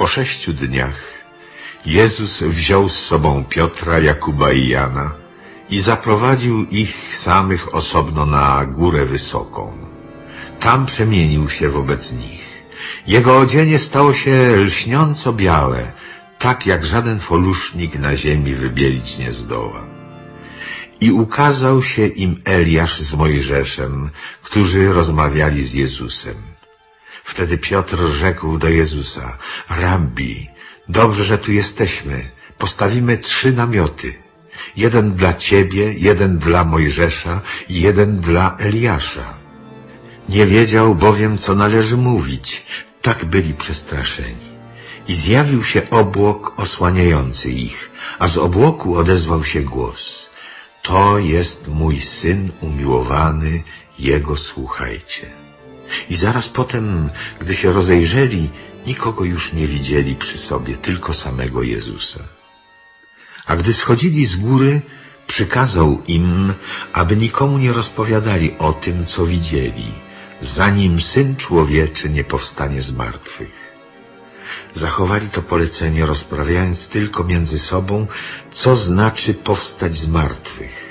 Po sześciu dniach Jezus wziął z sobą Piotra, Jakuba i Jana i zaprowadził ich samych osobno na górę wysoką. Tam przemienił się wobec nich. Jego odzienie stało się lśniąco białe, tak jak żaden folusznik na ziemi wybielić nie zdoła. I ukazał się im Eliasz z Mojżeszem, którzy rozmawiali z Jezusem. Wtedy Piotr rzekł do Jezusa, Rabbi, dobrze, że tu jesteśmy. Postawimy trzy namioty. Jeden dla Ciebie, jeden dla Mojżesza i jeden dla Eliasza. Nie wiedział bowiem, co należy mówić. Tak byli przestraszeni. I zjawił się obłok osłaniający ich, a z obłoku odezwał się głos. To jest mój syn umiłowany, jego słuchajcie. I zaraz potem, gdy się rozejrzeli, nikogo już nie widzieli przy sobie, tylko samego Jezusa. A gdy schodzili z góry, przykazał im, aby nikomu nie rozpowiadali o tym, co widzieli, zanim Syn Człowieczy nie powstanie z martwych. Zachowali to polecenie, rozprawiając tylko między sobą, co znaczy powstać z martwych.